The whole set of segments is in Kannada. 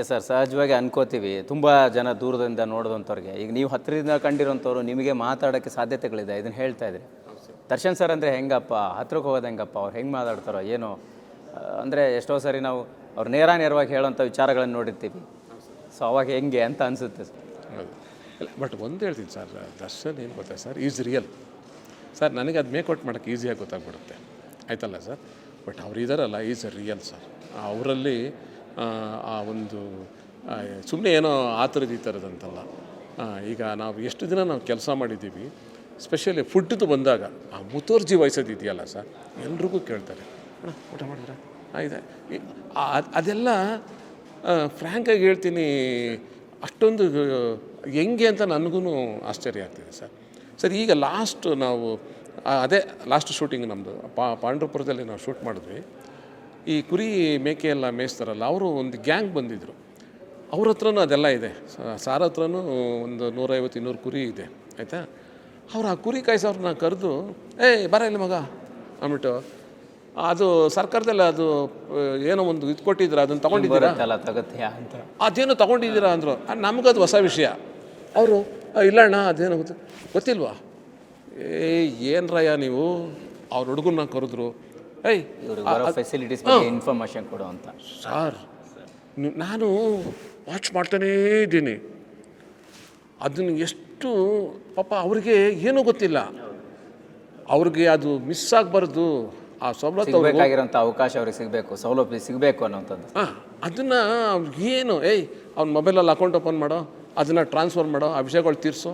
ಎಸ್ ಸರ್ ಸಹಜವಾಗಿ ಅನ್ಕೋತೀವಿ. ತುಂಬ ಜನ ದೂರದಿಂದ ನೋಡಿದಂಥವ್ರಿಗೆ. ಈಗ ನೀವು ಹತ್ತಿರದಿಂದ ಕಂಡಿರೋಂಥವ್ರು ನಿಮಗೆ ಮಾತಾಡೋಕ್ಕೆ ಸಾಧ್ಯತೆಗಳಿದೆ. ಇದನ್ನು ಹೇಳ್ತಾ ಇದ್ರಿ. ದರ್ಶನ್ ಸರ್ ಅಂದರೆ ಹೆಂಗಪ್ಪ? ಹತ್ರಕ್ಕೆ ಹೋಗೋದು ಹೆಂಗಪ್ಪ? ಅವ್ರು ಹೆಂಗೆ ಮಾತಾಡ್ತಾರೋ? ಏನೋ? ಅಂದರೆ ಎಷ್ಟೋ ಸರಿ ನಾವು ಅವ್ರು ನೇರ ನೇರವಾಗಿ ಹೇಳೋಂಥ ವಿಚಾರಗಳನ್ನು ನೋಡಿರ್ತೀವಿ. ಸೊ ಅವಾಗ ಹೆಂಗೆ ಅಂತ ಅನಿಸುತ್ತೆ ಸರ್ ಇಲ್ಲ ಬಟ್ ಒಂದು ಹೇಳ್ತೀನಿ ಸರ್ ದರ್ಶನ್ ಏನು ಗೊತ್ತಾ ಸರ್ ಈಸ್ ರಿಯಲ್ ಸರ್ ನನಗೆ ಅದು ಮೇಕೌಟ್ ಮಾಡೋಕ್ಕೆ ಈಸಿಯಾಗಿ ಗೊತ್ತಾಗ್ಬಿಡುತ್ತೆ. ಆಯ್ತಲ್ಲ ಸರ್ ಬಟ್ ಅವ್ರು ಇದಾರಲ್ಲ ಈಸ್ ರಿಯಲ್ ಸರ್ ಅವರಲ್ಲಿ ಆ ಒಂದು ಸುಮ್ಮನೆ ಏನೋ ಆ ಥರದ್ದು ಈ ಥರದಂತಲ್ಲ. ಈಗ ನಾವು ಎಷ್ಟು ದಿನ ನಾವು ಕೆಲಸ ಮಾಡಿದ್ದೀವಿ, ಸ್ಪೆಷಲಿ ಫುಡ್ದು ಬಂದಾಗ, ಆ ಮುತುವರ್ಜಿ ವಹಿಸೋದು ಇದೆಯಲ್ಲ ಸರ್, ಎಲ್ರಿಗೂ ಕೇಳ್ತಾರೆ. ಅಣ್ಣ, ಊಟ ಮಾಡಿದ್ರ? ಆ- ಅದೆಲ್ಲ ಫ್ರ್ಯಾಂಕಾಗಿ ಹೇಳ್ತೀನಿ, ಅಷ್ಟೊಂದು, ಹೆಂಗೆ ಅಂತ ನನಗೂ ಆಶ್ಚರ್ಯ ಆಗ್ತಿದೆ ಸರ್. ಸರ್, ಈಗ ಲಾಸ್ಟ್ ನಾವು ಅದೇ ಲಾಸ್ಟ್ ಶೂಟಿಂಗ್ ನಮ್ಮದು ಪಾಂಡ್ರಪುರದಲ್ಲಿ ನಾವು ಶೂಟ್ ಮಾಡಿದ್ವಿ. ಈ ಕುರಿ ಮೇಕೆ ಎಲ್ಲ ಮೇಯಿಸ್ತಾರಲ್ಲ ಅವರು ಒಂದು ಗ್ಯಾಂಗ್ ಬಂದಿದ್ದರು ಅವ್ರ ಹತ್ರನೂ ಅದೆಲ್ಲ ಇದೆ. ಸಾರ ಹತ್ರನೂ ಒಂದು ನೂರೈವತ್ತು ಇನ್ನೂರು ಕುರಿ ಇದೆ ಆಯಿತಾ? ಅವ್ರು ಆ ಕುರಿ ಕಾಯಿಸೋರನ್ನ ಕರೆದು ಏಯ್ ಬರ ಇಲ್ಲ ಮಗ ಅಂದ್ಬಿಟ್ಟು ಅದು ಸರ್ಕಾರದಲ್ಲಿ ಅದು ಏನೋ ಒಂದು ಇದು ಕೊಟ್ಟಿದ್ರು ಅದನ್ನು ತಗೊಂಡಿದ್ದೀರಾ? ಅಂತ. ಅದೇನೋ ತಗೊಂಡಿದ್ದೀರಾ ಅಂದರು. ನಮಗದು ಹೊಸ ವಿಷಯ. ಅವರು ಇಲ್ಲ ಅಣ್ಣ ಅದೇನೋ ಗೊತ್ತು ಗೊತ್ತಿಲ್ವಾ? ಏ ಏನರಯ್ಯ ನೀವು? ಅವ್ರ ಹುಡುಗನ್ನ ಕರೆದ್ರು. ಏಯ್ ಇವ್ರಿಗೆ ಫೆಸಿಲಿಟೀಸ್ ಇನ್ಫಾರ್ಮೇಷನ್ ಕೊಡು ಅಂತ. ಸಾರ್ ನಾನು ವಾಚ್ ಮಾಡ್ತಾನೇ ಇದ್ದೀನಿ. ಅದನ್ನು ಎಷ್ಟು ಪಾಪ ಅವರಿಗೆ ಏನೂ ಗೊತ್ತಿಲ್ಲ. ಅವ್ರಿಗೆ ಅದು ಮಿಸ್ ಆಗಬಾರ್ದು. ಆ ಸವಲತ್ತು ಸಿಗಬೇಕಾಗಿರೋಂಥ ಅವಕಾಶ ಅವ್ರಿಗೆ ಸಿಗಬೇಕು ಸೌಲಭ್ಯ ಸಿಗಬೇಕು ಅನ್ನೋಂಥದ್ದು ಹಾಂ ಅದನ್ನು ಏನು ಏಯ್ ಅವ್ನ ಮೊಬೈಲಲ್ಲಿ ಅಕೌಂಟ್ ಓಪನ್ ಮಾಡೋ ಅದನ್ನು ಟ್ರಾನ್ಸ್ಫರ್ ಮಾಡೋ ಆ ವಿಷಯಗಳು ತೀರಿಸೋ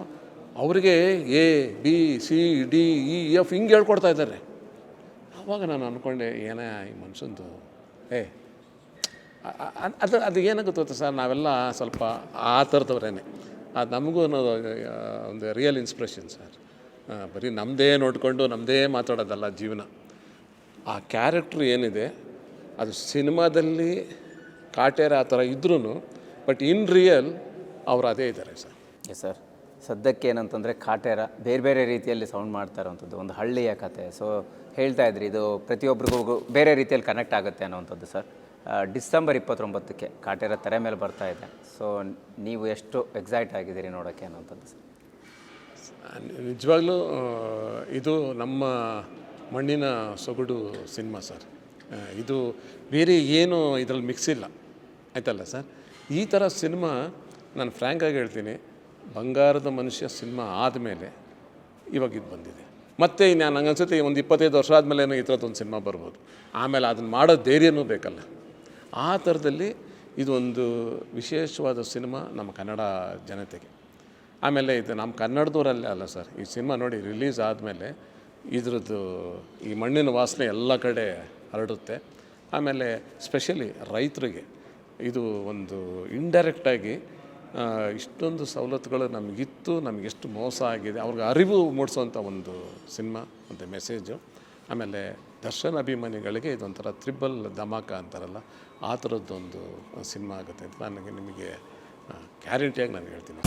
ಅವರಿಗೆ A B C D E F ಹಿಂಗೆ ಹೇಳ್ಕೊಡ್ತಾ ಇದ್ದಾರೆ. ಆವಾಗ ನಾನು ಅಂದ್ಕೊಂಡೆ ಏನೇ ಈ ಮನುಷ್ಯಂದು, ಏ ಅದು ಅದು ಏನಾಗುತ್ತೆ ಗೊತ್ತಾ ಸರ್, ನಾವೆಲ್ಲ ಸ್ವಲ್ಪ ಆ ಥರದವ್ರೇನೆ. ಅದು ನಮಗೂ ಅನ್ನೋದು ಒಂದು ರಿಯಲ್ ಇನ್ಸ್ಪಿರೇಷನ್ ಸರ್. ಬರೀ ನಮ್ಮದೇ ನೋಡಿಕೊಂಡು ನಮ್ಮದೇ ಮಾತಾಡೋದಲ್ಲ ಜೀವನ. ಆ ಕ್ಯಾರೆಕ್ಟ್ರ್ ಏನಿದೆ, ಅದು ಸಿನಿಮಾದಲ್ಲಿ ಕಾಟೇರ ಆ ಥರ ಇದ್ರೂ ಬಟ್ ಇನ್ ರಿಯಲ್ ಅವ್ರು ಅದೇ ಇದ್ದಾರೆ ಸರ್. ಎಸ್ ಸರ್ ಸದ್ಯಕ್ಕೆ ಏನಂತಂದರೆ ಕಾಟೇರ ಬೇರೆ ಬೇರೆ ರೀತಿಯಲ್ಲಿ ಸೌಂಡ್ ಮಾಡ್ತಾ ಇರೋವಂಥದ್ದು, ಒಂದು ಹಳ್ಳಿಯ ಕತೆ. ಸೊ ಹೇಳ್ತಾ ಇದ್ರಿ, ಇದು ಪ್ರತಿಯೊಬ್ಬರಿಗೂ ಬೇರೆ ರೀತಿಯಲ್ಲಿ ಕನೆಕ್ಟ್ ಆಗುತ್ತೆ ಅನ್ನೋವಂಥದ್ದು ಸರ್ ಡಿಸೆಂಬರ್ ಇಪ್ಪತ್ತೊಂಬತ್ತಕ್ಕೆ ಕಾಟೇರ ತೆರೆ ಮೇಲೆ ಬರ್ತಾ ಇದೆ. ಸೊ ನೀವು ಎಷ್ಟು ಎಕ್ಸೈಟ್ ಆಗಿದ್ದೀರಿ ನೋಡೋಕ್ಕೆ ಅನ್ನೋಂಥದ್ದು ಸರ್ ನಿಜವಾಗ್ಲೂ ಇದು ನಮ್ಮ ಮಣ್ಣಿನ ಸೊಗಡು ಸಿನಿಮಾ ಸರ್ ಇದು ಬೇರೆ ಏನು ಇದರಲ್ಲಿ ಮಿಕ್ಸ್ ಇಲ್ಲ. ಆಯ್ತಲ್ಲ ಸರ್ ಈ ಥರ ಸಿನಿಮಾ ನಾನು ಫ್ರ್ಯಾಂಕಾಗಿ ಹೇಳ್ತೀನಿ. ಬಂಗಾರದ ಮನುಷ್ಯ ಸಿನಿಮಾ ಆದಮೇಲೆ ಇವಾಗ ಇದು ಬಂದಿದೆ. ಮತ್ತೆ ನಾನು ನಂಗೆ ಅನ್ಸುತ್ತೆ ಒಂದು ಇಪ್ಪತ್ತೈದು ವರ್ಷ ಆದಮೇಲೆ ಈ ಥರದ್ದೊಂದು ಸಿನಿಮಾ ಬರ್ಬೋದು. ಆಮೇಲೆ ಅದನ್ನು ಮಾಡೋ ಧೈರ್ಯನೂ ಬೇಕಲ್ಲ. ಆ ಥರದಲ್ಲಿ ಇದೊಂದು ವಿಶೇಷವಾದ ಸಿನಿಮಾ ನಮ್ಮ ಕನ್ನಡ ಜನತೆಗೆ. ಆಮೇಲೆ ಇದು ನಮ್ಮ ಕನ್ನಡದವರಲ್ಲೇ ಅಲ್ಲ ಸರ್, ಈ ಸಿನಿಮಾ ನೋಡಿ ರಿಲೀಸ್ ಆದಮೇಲೆ ಇದ್ರದ್ದು ಈ ಮಣ್ಣಿನ ವಾಸನೆ ಎಲ್ಲ ಕಡೆ ಹರಡುತ್ತೆ. ಆಮೇಲೆ ಸ್ಪೆಷಲಿ ರೈತರಿಗೆ ಇದು ಒಂದು ಇಂಡೈರೆಕ್ಟಾಗಿ ಇಷ್ಟೊಂದು ಸವಲತ್ತುಗಳು ನಮಗಿತ್ತು, ನಮಗೆಷ್ಟು ಮೋಸ ಆಗಿದೆ. ಅವ್ರಿಗೆ ಅರಿವು ಮೂಡಿಸುವಂಥ ಒಂದು ಸಿನಿಮಾ ಮತ್ತು ಮೆಸೇಜು. ಆಮೇಲೆ ದರ್ಶನ್ ಅಭಿಮಾನಿಗಳಿಗೆ ಇದೊಂಥರ ತ್ರಿಬಲ್ ಧಮಾಕ ಅಂತಾರಲ್ಲ, ಆ ಥರದ್ದೊಂದು ಸಿನಿಮಾ ಆಗುತ್ತೆ ಅಂತ ನನಗೆ ನಿಮಗೆ ಗ್ಯಾರಂಟಿಯಾಗಿ ನಾನು ಹೇಳ್ತೀನಿ.